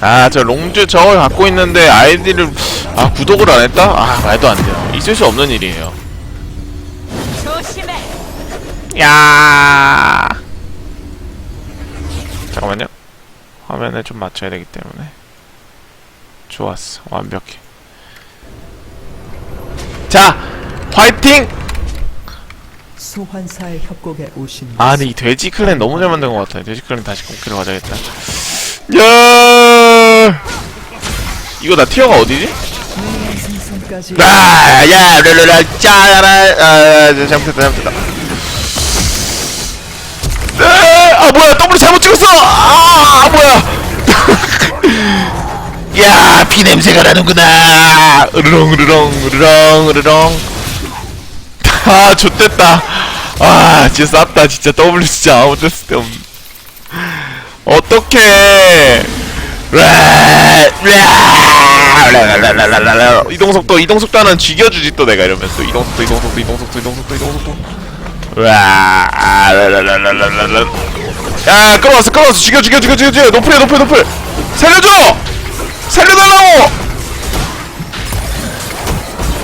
아 저 롱즈 저걸 갖고 있는데 아이디를 아 구독을 안 했다? 아 말도 안 돼요. 있을 수 없는 일이에요. 조심해. 야. 잠깐만요. 화면을 좀 맞춰야 되기 때문에. 좋았어. 완벽해. 자 화이팅! 소환사의 협곡에 오신 아 근데 이 돼지 클랜 너무 잘 만든 것 같아 돼지 클랜 다시 공기로 가져야겠다. 야 이거 나 티어가 어디지? 생선까지 아, 야, 르르르, 짜라, 아, 잘못했다, 잘못했다. 아, 아, 뭐야, 더블 잘못 찍었어! 아, 뭐야! 야, 피 냄새가 나는구나! 으르렁, 으르렁, 으르렁, 으르렁. 아, 좋됐다. 아, 진짜 쌌다, 진짜. 더블 진짜 아무 데쓸데 없 어떡해! 이동 속도 이동 속도는 죽여주지 또 내가 이러면 또 이동 속도 이동 속도 이동 속도 이동 속도 이동 속도 야 끌어왔어 끌어왔어 죽여 죽여 죽여 죽여 죽여 노플해 노플 노플 살려줘 살려달라고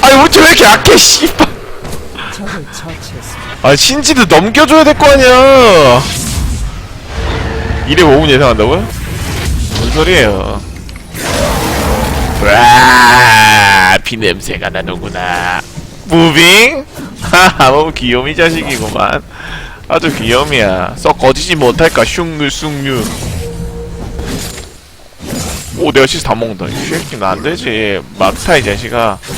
아니 우리 팀왜 이렇게 약해 씨발. 아 신지도 넘겨줘야 될 거 아니야 이래 모으면 예상한다고요? 뭔 소리예요. 와 피냄새가 나는구나. 무빙? 하하 너무 귀요미 자식이구만. 아주 귀요미야. 썩 거지지 못할까 슝유 숭유. 오 내가 시스 다 먹는다. 이 새끼 나 안되지. 막타 이 자식아.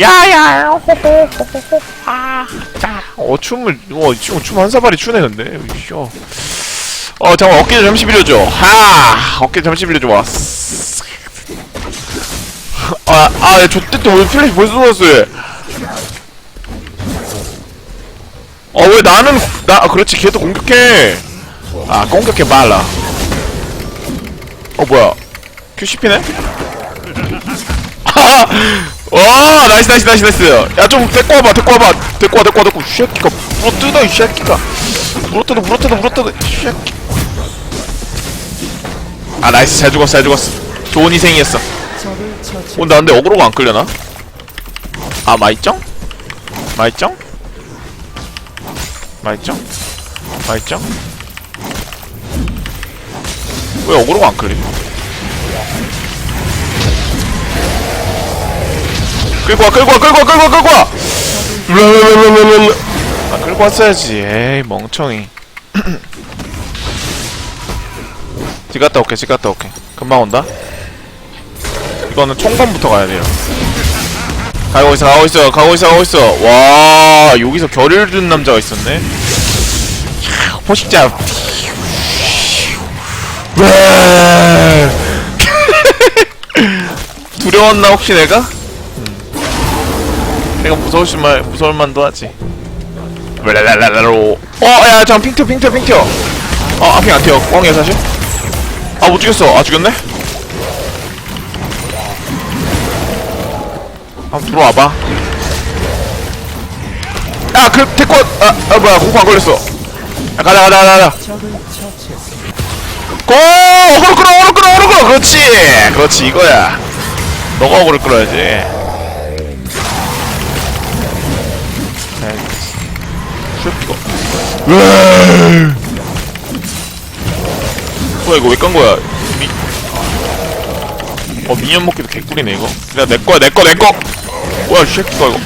야야 호호호호호 아자 어 춤을 어 지금 춤한 사발이 추네 근데. 이쇼 어 잠깐 어깨 좀 잠시 빌려줘. 하 어깨 잠시 빌려줘. 와 아아 좆됐다. 왜 플래시 벌써 들어왔어 어왜 나는 나 아, 그렇지. 걔도 공격해. 아 공격해 말라. 어 뭐야. QCP네? 와 나이스 나이스 나이스 나이스. 야좀 데리고 와봐 데리고 와봐. 데리고 와 데리고 와 데리고 와. 이 새끼가 물어뜯어 이 새끼가. 물어뜯어 물어뜯어 물어뜯어 이 새끼 아 나이스 잘 죽었어 잘 죽었어 좋은 희생이었어 나 근데 어그로가 안 끌려나? 아 마이쩡? 마이쩡? 마이쩡? 마이쩡? 왜 어그로가 안 끌리지? 끌고 와 끌고 와 끌고 와 끌고 와 끌고 와. 아 끌고 왔어야지 에이 멍청이 집 갔다 올게 집 갔다 올게. 금방 온다. 이거는 총검부터 가야 돼요. 가고 있어 가고 있어 가고 있어 가고 있어. 와 여기서 결의를 준 남자가 있었네. 이야, 포식자 와. 두려웠나 혹시 내가? 음. 내가 무서울 만 무서울 만도 하지. 랄랄랄랄로. 어 야 잠깐 핑 튀어 핑 튀어 핑 튀어. 어 앞이 안 튀어. 꽝이야 사실? 아 못 죽였어. 아 죽였네? 한번 들어와봐. 야 그, 와- 아, 아 뭐야 공포 안 걸렸어. 야 가자 가자 가자 가자. 고! 어그로 끌어 어그로 끌어 어그로 끌어. 그렇지. 그렇지 이거야. 너가 어그로 끌어야지. 으아. 뭐야 이거 왜 깐 거야? 미... 어 미니언 먹기도 개꿀이네 이거. 야 내꺼야 내꺼 내꺼 뭐야 이 새끼가 이거.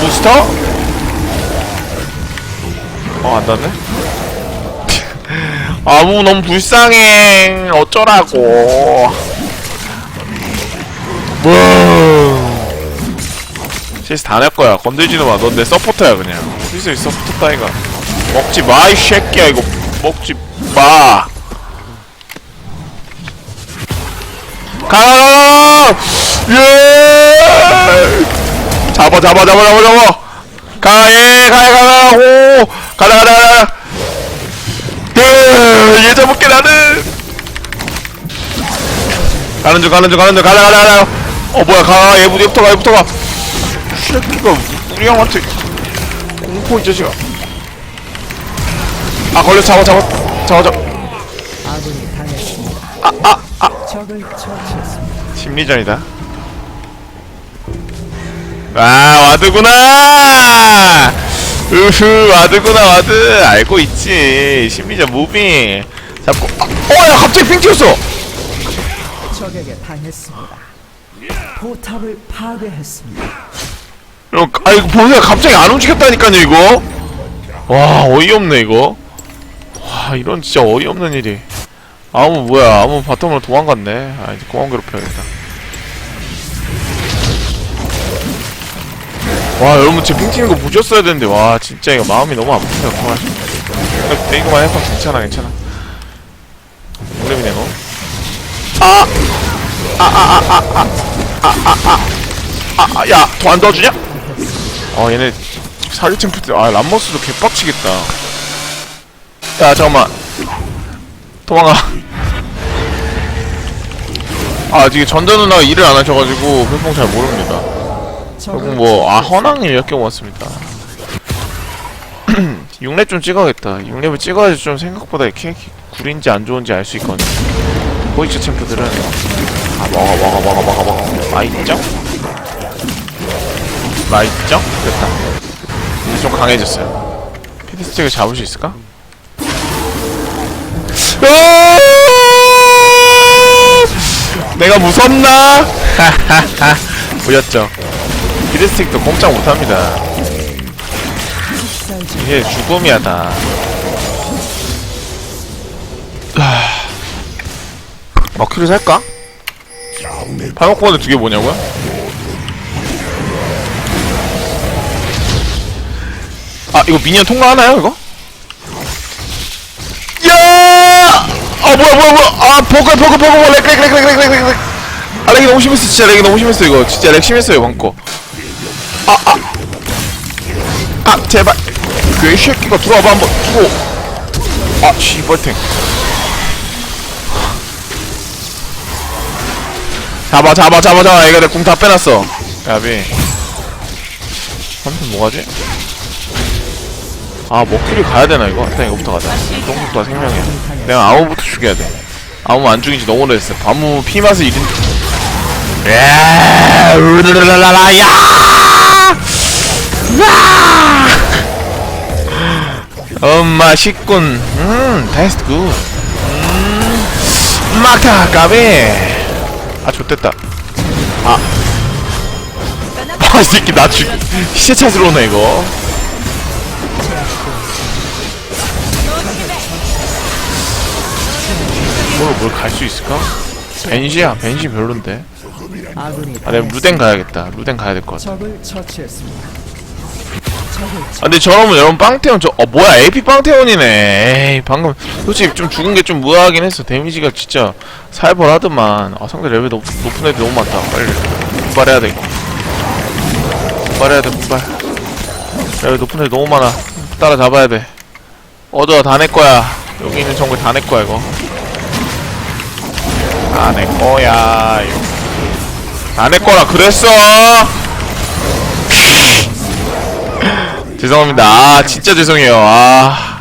부스터? 어 안 닿네? 아무 너무 불쌍해. 어쩌라고. 뭐. 실수 다낼 거야. 건들지도 마 넌 내 서포터야 그냥. 실수 서포터 따위가 먹지 마 이 새끼야 이거. 먹지 마. 가! 예! 잡아 잡아 잡아 잡아 잡아. 가 예 가예 가라고 가라 가라 가라 으, 얘 잡을게 나는. 가는 중 가는 중 가는 중. 가라 가라 가라 어 뭐야 가 얘부터 가 얘부터 가. 새끼가 우리 형한테 공포 이 자식아 아 걸려 잡아 잡아. 잡아 잡아. 아군이 당했습니다. 적을 처치했습니다. 심리전이다. 아 와드구나! 으흐 와드구나 와드. 알고 있지. 심리전 무빙. 잡고. 아, 어야 갑자기 핑 튀었어. 적에게 당했습니다. 포탑을 파괴했습니다. 어, 아 이거 보세요. 갑자기 안 움직였다니까요 이거. 와 어이없네 이거 와 이런 진짜 어이없는 일이 아무 뭐야 아무 바텀으로 도망갔네 아 이제 공항 괴롭혀야겠다 와 여러분 지금 핑 튀는 거 보셨어야 되는데 와 진짜 이거 마음이 너무 아프네요 정말 근데 이거만 해봐 괜찮아 괜찮아 오래미네 너 아! 아! 아! 아! 아! 아! 아! 아! 아! 아! 야! 더 안 도와주냐? 어 얘네 사리 챔프트 아 람머스도 개빡치겠다 야 잠깐만. 도망가. 아 지금 전자 누나가 일을 안 하셔가지고 회봉 잘 모릅니다. 결국 뭐아 몇개 모았습니다. 6렙 좀 찍어야겠다. 6렙을 찍어야지 좀 생각보다 이렇게 굴인지 안 좋은지 알 수 있거든. 보이츠 챔프들은? 아 먹어 먹어 먹어 먹어 먹어. 맛있죠? 맛있죠? 됐다. 이제 좀 강해졌어요. 피드스틱을 잡을 수 있을까? 으아! 내가 무섭나? 보였죠? 피드스틱도 꼼짝 못합니다 이게 죽음이야 다 아. 머큐리 살까? 발목보드 두개 뭐냐고요? 아 이거 미니언 통과하나요 이거? 뭐야 뭐야 뭐야. 아 버그 버그 버그 버그 렉렉렉렉렉렉렉. 아 렉이 너무 심했어 진짜. 렉이 너무 심했어 이거. 진짜 렉 심했어요 방거. 아아아 아, 제발. 괴이 새끼가 들어와봐 한번. 주고. 아 씨발탱. 잡아 잡아 잡아 잡아. 이거 내궁 다 빼놨어. 야비. 삼촌 뭐하지? 아 머큐리 가야되나 이거? 일단 이거부터 가자. 똥속도가 생명이야. 내가 아무부터 죽여야 돼. 아무 안 죽인지 너무 오래됐어. 아무 피맛을 잃은 야! 으르르라라 야! 야! 엄마 식군. 음 테스트 굿. 음, 막타 까비 아 좋됐다. 아. 아, 이 새끼 나 죽, 시체 찾으러 오네, 이거. 뭘, 뭘갈 수 있을까? 벤시야, 벤시 별론데. 아, 내가 루덴 가야겠다. 루덴 가야 될 것 같아. 적을 처치했습니다. 적을 아, 근데 저러면 여러분 빵태원 저, 어, 뭐야, AP 빵태원이네. 에이, 방금, 솔직히 좀 죽은 게 좀 무하긴 했어. 데미지가 진짜 살벌하더만. 아, 상대 레벨 높, 높은 애들 너무 많다. 빨리. 분발해야 돼, 이거. 분발해야 돼, 분발. 레벨 높은 애들 너무 많아. 따라잡아야 돼. 얻어, 다 내 거야. 여기 있는 정글 다 내 거야, 이거. 다 내 거야, 이거. 다 내 거라 그랬어! 죄송합니다. 아, 진짜 죄송해요. 아.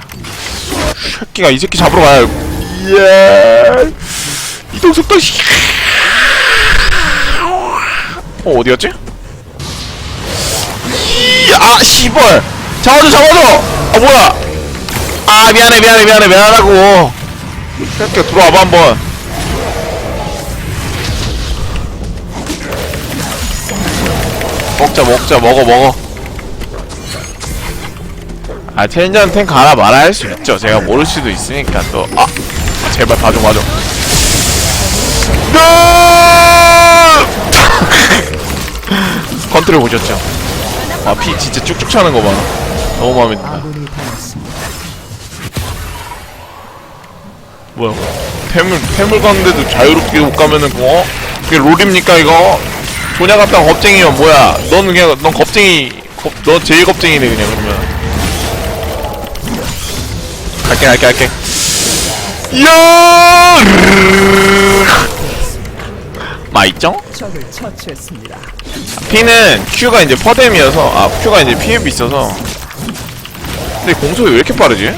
새끼가 이 새끼 잡으러 가요. 예. 이동 속도 씨. 어, 어디 갔지? 이, 아, 씨발. 잡아줘, 잡아줘. 아, 뭐야? 아, 미안해, 미안해, 미안해, 미안하고. 새끼가 들어와봐 한번. 먹자, 먹자, 먹어, 먹어. 아 텐전 탱 가라 말아 할 수 있죠 제가 모를 수도 있으니까 또 아 제발 봐줘 봐줘 컨트롤 보셨죠 아 피 진짜 쭉쭉 차는 거 봐. 너무 마음에 든다. 당했습니다. 뭐야? 태물 태물 가는데도 자유롭게 못 가면은 어 그게 롤입니까 이거? 조냐 같다 겁쟁이면 뭐야? 너는 그냥 넌 겁쟁이 겁, 너 제일 겁쟁이네 그냥 그러면. 갈게 갈게 갈게. 이야 마이쩡? P는 Q가 이제 퍼뎀이어서 아 Q가 이제 PF 있어서. 근데 공속이 왜 이렇게 빠르지?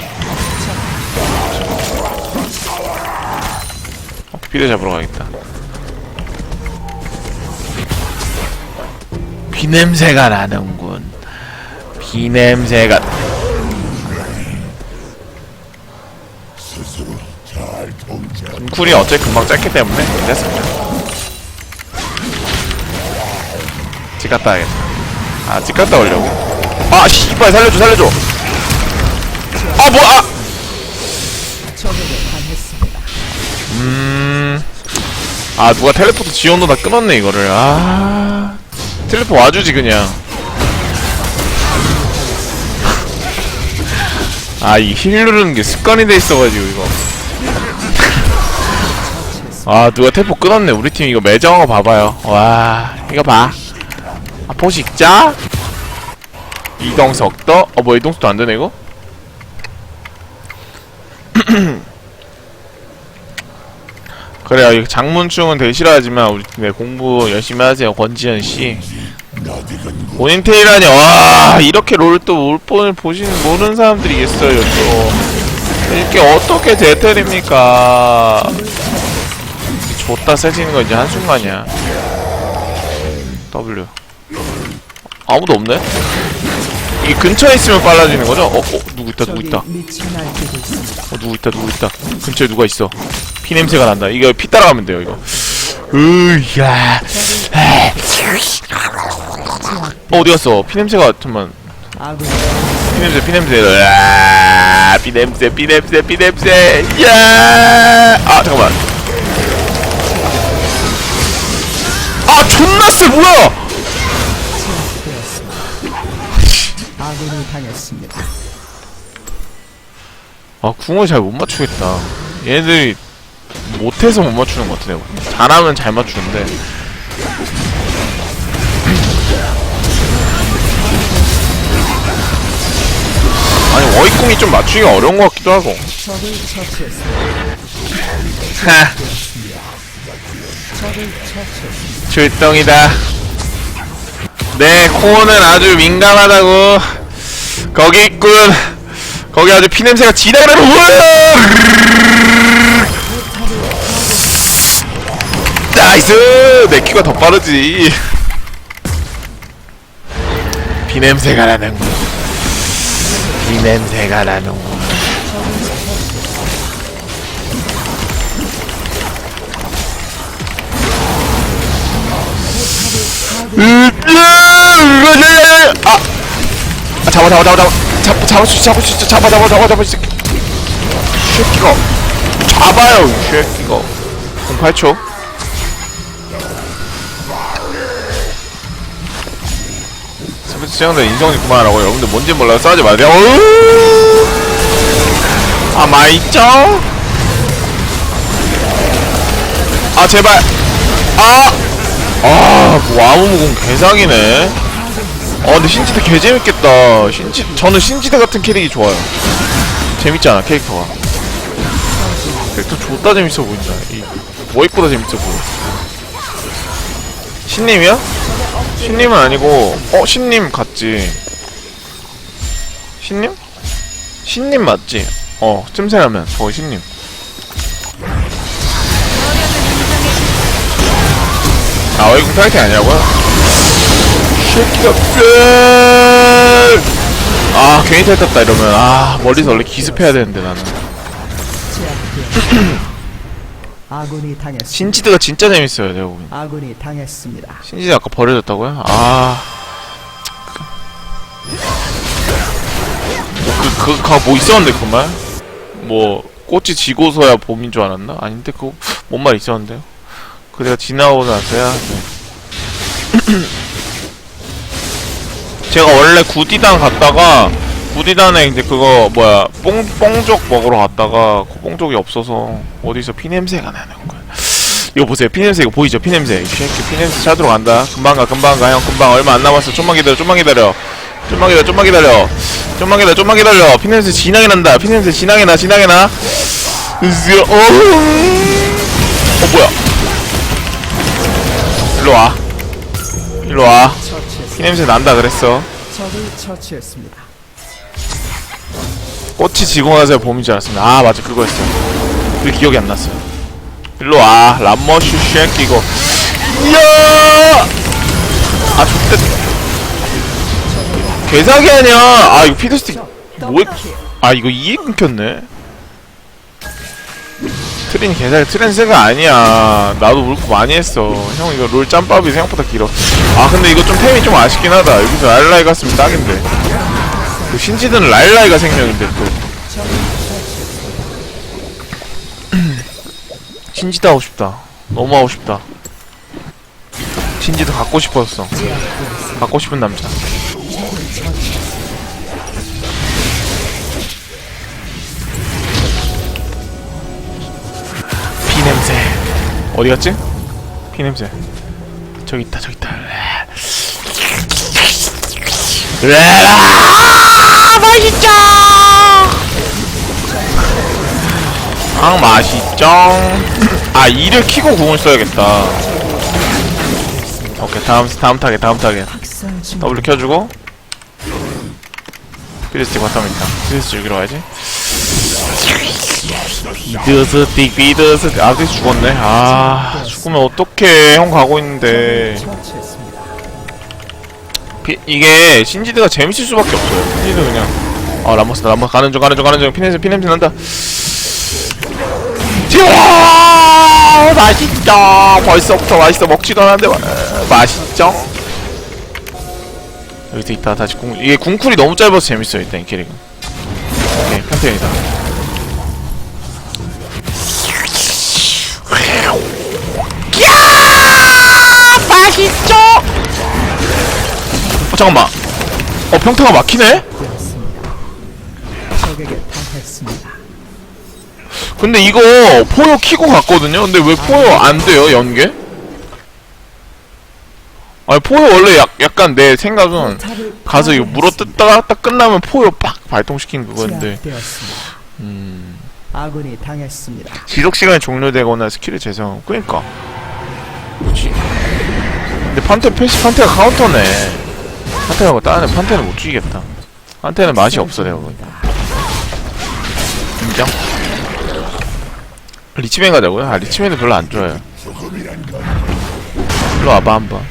어, B를 잡으러 가겠다. 비냄새가 나는군. 비냄새가 군쿨이 어째 금방 짧기 때문에 됐습니다. 집 갔다 와야겠다 아집 갔다 오려고 아 씨발 살려줘 살려줘 아 뭐야 적에게 당했습니다. 음. 아, 누가 텔레포트 지원도 다 끊었네, 이거를. 아. 텔레포 와주지, 그냥. 아, 이 힐 누르는 게 습관이 돼 있어가지고, 이거. 아, 누가 텔포 끊었네. 우리 팀 이거 매정한 거 봐봐요. 와, 이거 봐. 아, 포식자? 이동석도? 어, 뭐, 이동석도 안 되네, 이거? 그래요. 이 장문충은 되게 싫어하지만 우리 팀에 공부 열심히 하세요. 권지현 씨. 본인 테일하니 와 이렇게 롤 또 올본을 보시는 모르는 사람들이 있어요. 또 이렇게 어떻게 대텔입니까? 줬다 세지는 거 이제 한 순간이야. W. 아무도 없네? 이 근처에 있으면 빨라지는 거죠? 어, 어 누구 있다 누구 있다. 어 누구 있다 누구 있다. 근처에 누가 있어? 피 냄새가 난다. 이거 피 따라가면 돼요 이거. 으야. 어 어디 갔어? 피 냄새가 잠만. 피 냄새 피 냄새. 피 냄새 피 냄새 피 냄새. 야 아 잠깐만. 아 존나 쎄 뭐야 아군이 당했습니다. 아 궁을 잘 못 맞추겠다 얘네들이 못해서 못 맞추는 것 같아 내가 보기엔. 잘하면 잘 맞추는데 아니 워이궁이 좀 맞추기가 어려운 것 같기도 하고 적을 처치했습니다. 하 적을 처치했습니다. 출동이다 네 코어는 아주 민감하다고 거기 있군. 거기 아주 피냄새가 지나가는 우와! 나이스! 내 키가 더 빠르지. 비냄새가 나는군 비냄새가 나는군 아! 아 잡아 잡아 잡아 잡아. 잡 잡을 수 있어 잡을 수 있어. 잡아 잡아 잡아 잡아 이 새끼 새끼가 잡아요 이 새끼가 08초. 스피드 시장들 인성이 그만하라고 여러분들 뭔지 몰라서 싸우지 마세요! 아 마이짱 아 제발. 아! 아, 뭐 아무무공 개사기네. 어, 근데 신지드 개 재밌겠다. 신지, 저는 신지드 같은 캐릭이 좋아요. 재밌잖아, 캐릭터가. 캐릭터 존나 재밌어 보인다. 이, 워익보다 재밌어 보여. 신님이야? 신님은 아니고, 어, 신님 같지. 신님? 신님 맞지? 어, 쯤새라면, 저 신님. 아, 얼굴 타이팅 아니라고요? 새끼가 쎄! 아, 괜히 탈 탔다 이러면 아, 멀리서 원래 기습해야 되는데 나는. 아군이 당했습니다. 신지드가 진짜 재밌어요, 내가 보기엔. 아군이 당했습니다. 신지드 아까 버려졌다고요? 아. 그, 그, 그, 뭐 있었는데, 그 말? 뭐, 꽃이 지고서야 봄인 줄 알았나? 아닌데, 그거, 뭔 말 있었는데요? 그 내가 지나오고 나서야, 네. 제가 원래 구디단 갔다가, 구디단에 이제 그거, 뭐야, 뽕, 뽕족 먹으러 갔다가, 그 뽕족이 없어서, 어디서 피 냄새가 나는 거야. 이거 보세요. 피 냄새 이거 보이죠? 피 냄새. 이 새끼 피 냄새 찾으러 간다. 금방 가, 금방 가, 형. 금방 얼마 안 남았어. 좀만 기다려, 좀만 기다려. 좀만 기다려, 좀만 기다려. 좀만 기다려, 좀만 기다려. 피 냄새 진하게 난다. 피 냄새 진하게 나, 진하게 나. 으쌰, 어, 어, 뭐야. 일로 와. 일로 와. 처치했습니다. 피냄새 난다 그랬어. 적을 처치했습니다. 꽃이 지고 나서 봄인 줄 알았습니다. 아, 맞아. 그거였어. 그 기억이 안 났어요. 일로 와 람머슈 이거 이야 아 좋대 개사기 아니야 아 이거 피드스틱 뭐야 아 이거 이해 끊겼네 트린이 개사기 트랜스가 아니야. 나도 물고 많이 했어. 형 이거 롤 짬밥이 생각보다 길어. 아 근데 이거 좀 템이 좀 아쉽긴 하다. 여기서 랄라이 갔으면 딱인데. 그 신지드는 랄라이가 생명인데 또. 신지드 하고 싶다. 너무 하고 싶다. 신지드 갖고 싶었어. 갖고 싶은 남자 어디 갔지? 피 냄새. 저기 있다 저기 있다. 으아, 맛있죠? 아 맛있죠? 아 이를 키고 궁을 써야겠다. 오케이 다음 다음 타겟 다음 타겟. W 켜주고. 피드스틱 바텀 있다. 피드스틱 여기로 와야지 피드스틱 피드스틱 아 피드스틱 죽었네. 아 죽으면 어떡해. 형 가고 있는데. 피, 이게 신지드가 재밌을 수밖에 없어요 신지드 그냥. 아 람머스다 람머스. 가는 중 가는 중 가는 중. 피냄새 피냄새 난다. 튀어! 맛있죠 벌써부터 맛있어. 먹지도 않았는데 마, 맛있죠? 여기도 있다. 다시 궁 이게 궁쿨이 너무 짧아서 재밌어요 일단 이 캐릭은. 오케이 편태이다 어 잠깐만 어 평타가 막히네. 근데 이거 포효 키고 갔거든요 근데 왜 포효 안 돼요 연계? 아니 포효 원래 약, 약간 내 생각은 가서 이거 물어뜯다가 딱 끝나면 포효 빡 그거인데 제압되었습니다. 음 아군이 당했습니다. 지속 시간이 종료되거나 스킬을 재생 그니까 뭐지 근데 판테 패시 판테가 카운터네 판테가 뭐 다른 애 판테는 못 죽이겠다. 판테는 맛이 없어 내가 보니까 인정? 리치맨 가자고요? 아 리치맨은 별로 안 좋아요. 일로 와봐 한번.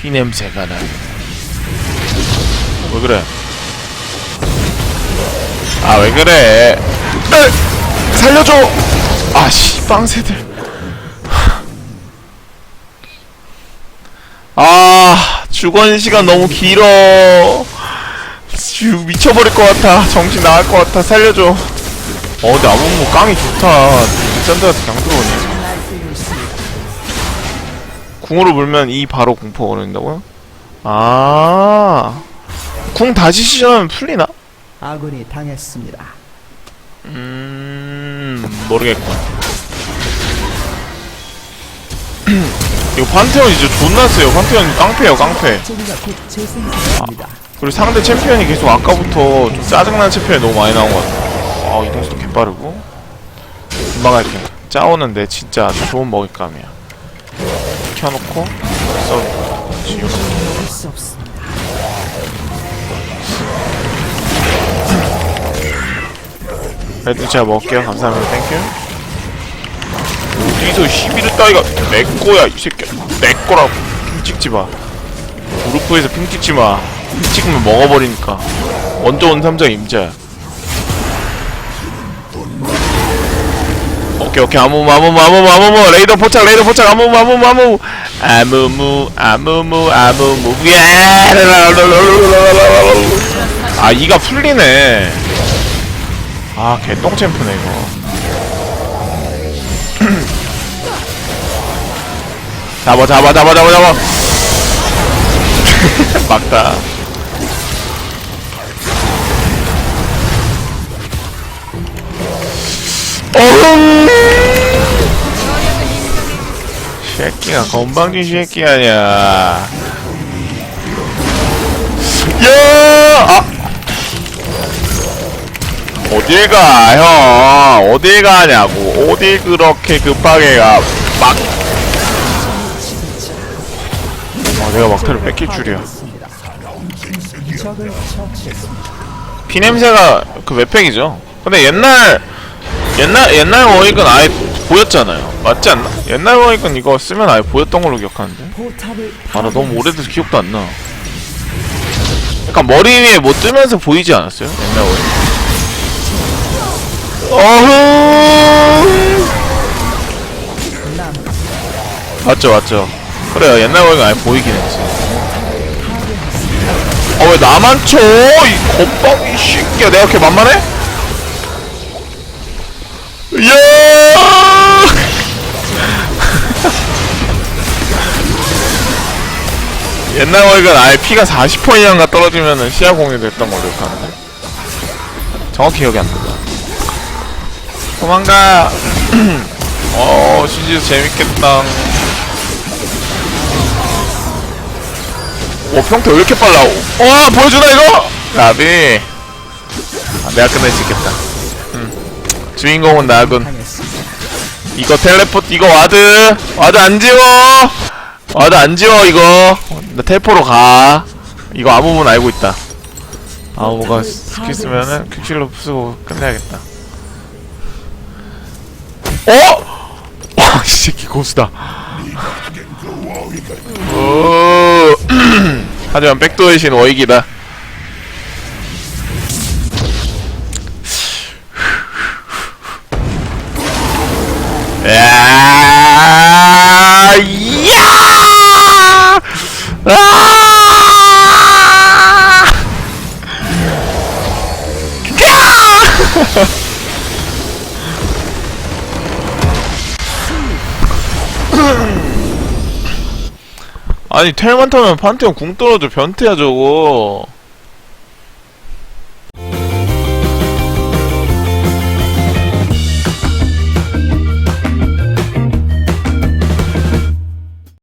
피 냄새가 나 왜 그래? 아 왜 그래? 으! 살려줘! 아씨 빵새들. 아 주건 시간 너무 길어. 주 미쳐버릴 것 같아. 정신 나갈 것 같아. 살려줘. 어 근데 아무무 깡이 좋다. 샌드한테 그냥 들어오네. 궁으로 물면 이 바로 공포 걸린다고요? 아궁 다시 시전하면 풀리나? 아군이 당했습니다. 음 모르겠군 이거 판테온 이제 존나 세요. 판테온 깡패요 깡패. 그리고 상대 챔피언이 계속 아까부터 좀 짜증나는 챔피언이 너무 많이 나온 것 같아. 아 이동 속도 개빠르고. 금방 갈게. 짜오는데 진짜 좋은 먹잇감이야. 켜놓고 써 지금 막을 수 없습니다. 그래도 제가 먹을게요. 감사합니다. 땡큐 어디서 시비를 따위가 내 거야 이 새끼야. 내 거라고. 핑 찍지 마. 무릎부에서 핑 찍지 마핑 찍으면 먹어버리니까. 먼저 온 삼자 임자야 오케이 오케이. 아무무 아무무 아무무 아무무 레이더 포착 레이더 포착. 아무무 아무무. 아무무 아무무 아무무 아무무 아 이가 풀리네. 아 개똥 챔프네 이거 잡아 잡아 잡아 잡아 잡아 막다 어흥 새끼가 건방진 새끼 아니야 야! 아! 어딜 가, 형? 어딜 가냐고. 어딜 그렇게 급하게 가. 막. 내가 막타를 뺏길 줄이야. 처치했습니다. 피냄새가 그 웹팩이죠. 근데 옛날, 옛날, 옛날 워익은 아예 보였잖아요 맞지 않나? 옛날 보니까 이거 쓰면 아예 보였던 걸로 기억하는데 아 나 너무. 오래돼서 기억도 안나 약간 머리 위에 뭐 뜨면서 보이지 않았어요? 옛날 어흥 남 맞죠 맞죠 그래요 옛날 보니까 아예 보이긴 했지 아 왜 나만 쳐? 이 겁박 이 새끼야 내가 그렇게 만만해? 야! 옛날 보니까 아예 피가 40% 이상가 떨어지면은 시야 공유 됐던 걸로 기억하는데 정확히 기억이 안 난다 도망가 어 시즈 재밌겠다 오 평타 왜 이렇게 빨라 와 보여주나 이거? 나비. 아, 내가 끝낼 수 있겠다. 음. 주인공은 나군. 이거 텔레포트 이거 와드. 와드 안 지워. 와드 안 지워 이거. 나 텔포로 가. 이거 아무 분 알고 있다. 아무가 스킬 쓰면은 퀵실로 쓰고 끝내야겠다. 어? 와, 이 새끼 고수다. 오 하지만 백도의 신 워익이다 야! 이야! 아! 아니 텔만 타면 판테온 궁 떨어져 변태야 저거